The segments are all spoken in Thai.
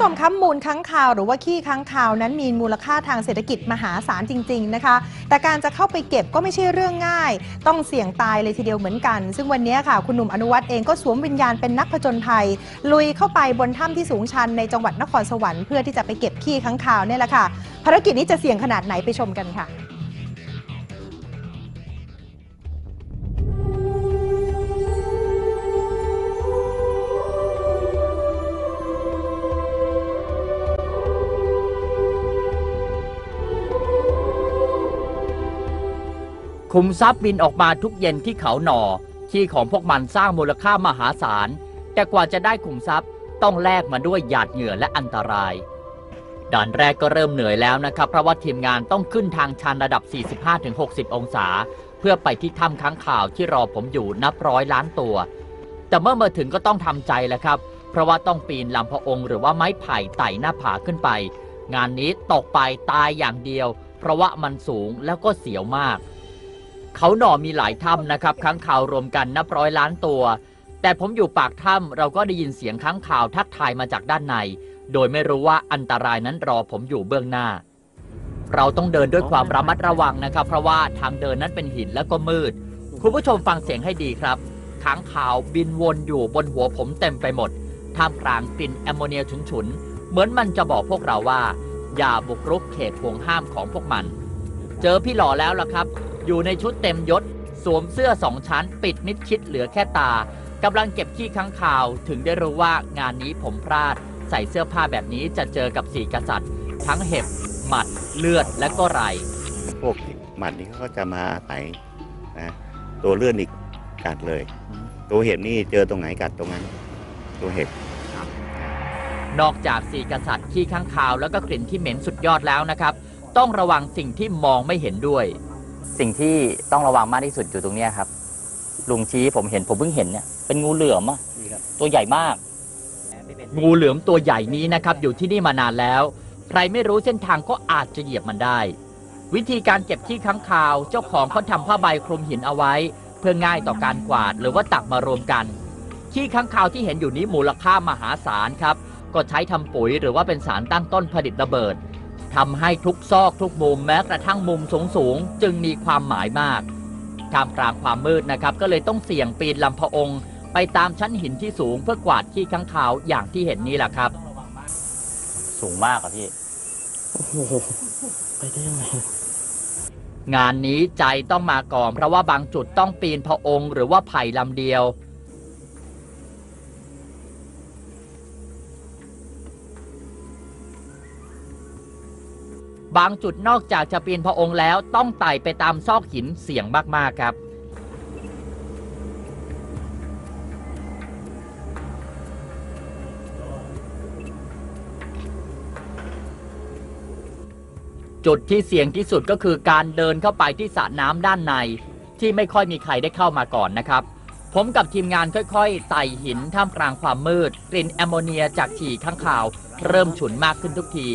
ผู้ชมคะมูลค้างคาว หรือว่าขี้ค้างคาวนั้นมีมูลค่าทางเศรษฐกิจมหาศาลจริง ๆ นะคะ แต่การจะเข้าไปเก็บก็ไม่ใช่เรื่องง่าย ต้องเสี่ยงตายเลยทีเดียวเหมือนกัน ซึ่งวันนี้ค่ะ คุณหนุ่มอนุวัฒน์เองก็สวมวิญญาณเป็นนักผจญภัย ลุยเข้าไปบนถ้ำที่สูงชันในจังหวัดนครสวรรค์เพื่อที่จะไปเก็บขี้ค้างคาวเนี่ยแหละค่ะ ภารกิจนี้จะเสี่ยงขนาดไหนไปชมกันค่ะ คุมทรัพย์บินออกมาทุกเย็นที่เขาหนอขี้ของพวกมันสร้างมูลค่ามหาศาล แต่กว่าจะได้คุมทรัพย์ต้องแลกมาด้วยหยาดเหงื่อและอันตราย ด่านแรกก็เริ่มเหนื่อยแล้วนะครับ เพราะว่าทีมงานต้องขึ้นทางชันระดับ 45-60 องศา เพื่อไปที่ถ้ำค้างข่าวที่รอผมอยู่นับร้อยล้านตัว แต่เมื่อมาถึงก็ต้องทำใจแล้วครับ เพราะว่าต้องปีนลำพะองค์หรือว่าไม้ไผ่ไต่หน้าผาขึ้นไป งานนี้ตกไปตายอย่างเดียว เพราะว่ามันสูงแล้วก็เสียวมาก เขาหน่อมีหลายถ้ำนะครับค้างข่าวรวมกันนับร้อยล้านตัว แต่ผมอยู่ปากถ้ำเราก็ได้ยินเสียงค้างข่าวทักทายมาจากด้านใน โดยไม่รู้ว่าอันตรายนั้นรอผมอยู่เบื้องหน้า เราต้องเดินด้วยความระมัดระวังนะครับ เพราะว่าทางเดินนั้นเป็นหินแล้วก็มืด คุณผู้ชมฟังเสียงให้ดีครับค้างข่าวบินวนอยู่บนหัวผมเต็มไปหมดท่ามกลางกลิ่นแอมโมเนียฉุนๆเหมือนมันจะบอกพวกเราว่า อย่าบุกรุกเขตห่วงห้ามของพวกมัน เจอพี่หล่อแล้วล่ะครับ อยู่ในชุดเต็มยศ สวมเสื้อสองชั้น ปิดมิดชิดเหลือแค่ตากำลังเก็บขี้ค้างคาว ถึงได้รู้ว่างานนี้ผมพลาด ใส่เสื้อผ้าแบบนี้จะเจอกับสี่กษัตริย์ ทั้งเห็บ หมัด เลือดและก็ไร พวกหมัดนี่เขาก็จะมาอาศัยนะตัวเลื่อนอีกกัดเลยอืมตัวเห็บนี่เจอตรงไหนกัดตรงนั้น ตัวเห็บนอกจากสี่กษัตริย์ขี้ข้างคาวแล้วก็กลิ่นที่เหม็นสุดยอดแล้วนะครับ ต้องระวังสิ่งที่มองไม่เห็นด้วย สิ่งที่ต้องระวังมากที่สุดอยู่ตรงเนี้ยครับ ลุงชี้ผมเห็นผมเพิ่งเห็นเนี่ยเป็นงูเหลือมอะตัวใหญ่มาก งูเหลือมตัวใหญ่นี้นะครับ อยู่ที่นี่มานานแล้ว ใครไม่รู้เส้นทางก็อาจจะเหยียบมันได้ วิธีการเก็บขี้ค้างคาว เจ้าของเขาทำผ้าใบคลุมหินเอาไว้ เพื่อง่ายต่อการกวาดหรือว่าตักมารวมกัน ขี้ค้างคาวที่เห็นอยู่นี้มูลค่ามหาศาลครับ ก็ใช้ทำปุ๋ยหรือว่าเป็นสารตั้งต้นผลิตระเบิด ทำให้ทุกซอกทุกมุมแม้กระทั่งมุมสูงสูงๆจึงมีความหมายมากท่ามกลางความมืดนะครับ ก็เลยต้องเสี่ยงปีนลำพะองค์ไปตามชั้นหินที่สูงเพื่อกวาดขี้ค้างคาวอย่างที่เห็นนี้แหละครับ สูงมากอะพี่งานนี้ใจต้องมาก่อนเพราะว่าบางจุดต้องปีนพระองค์หรือว่าไผ่ลำเดียว บางจุดนอกจากจะปีนพระองค์แล้วต้องไต่ไปตามซอกหินเสี่ยงมากๆครับ จุดที่เสี่ยงที่สุดก็คือการเดินเข้าไปที่สระน้ำด้านใน ที่ไม่ค่อยมีใครได้เข้ามาก่อนนะครับผมกับทีมงานค่อยๆไต่หินท่ามกลางความมืด กลิ่นแอมโมเนียจากฉี่ข้างข่าว เริ่มฉุนมากขึ้นทุกที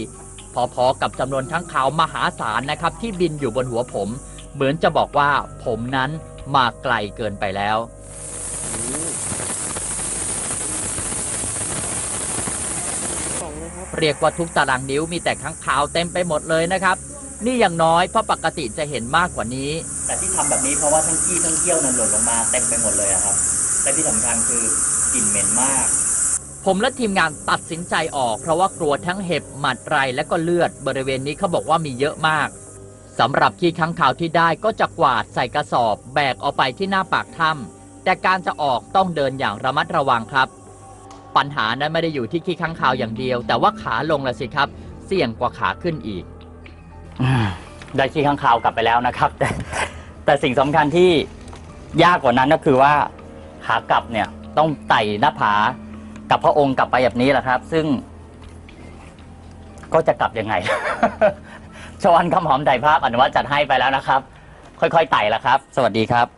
พอๆกับจำนวนข้างข่าวมหาศาลนะครับที่บินอยู่บนหัวผม เหมือนจะบอกว่าผมนั้นมาไกลเกินไปแล้ว เรียกว่าทุกตารางนิ้วมีแต่ข้างข่าวเต็มไปหมดเลยนะครับนี่อย่างน้อยเพราะปกติจะเห็นมากกว่านี้ แต่ที่ทำแบบนี้เพราะว่าทั้งขี้ทั้งเกี้ยวนั้นหล่นลงมาเต็มไปหมดเลยครับ และที่สำคัญคือกลิ่นเหม็นมาก ผมและทีมงานตัดสินใจออก เพราะว่ากลัวทั้งเห็บหมัดไรและก็เลือดบริเวณนี้เขาบอกว่ามีเยอะมากสำหรับขี้ค้างคาวที่ได้ก็จะกวาดใส่กระสอบ แบกเอาไปที่หน้าปากถ้ำแต่การจะออกต้องเดินอย่างระมัดระวังครับ ปัญหานั้นไม่ได้อยู่ที่ขี้ค้างคาวอย่างเดียว แต่ว่าขาลงละสิครับ เสี่ยงกว่าขาขึ้นอีกได้ขี้ข้างคาวกลับไปแล้วนะครับ แต่แต่สิ่งสำคัญที่ยากกว่านั้นก็คือว่าขากลับเนี่ยต้องไต่หน้าผา กับพระองค์กลับไปแบบนี้แหละครับ ซึ่ง ก็จะกลับยังไง ชวันคำหอมไต่ภาพอนุวัตจัดให้ไปแล้วนะครับ ค่อยๆไต่ละครับ สวัสดีครับ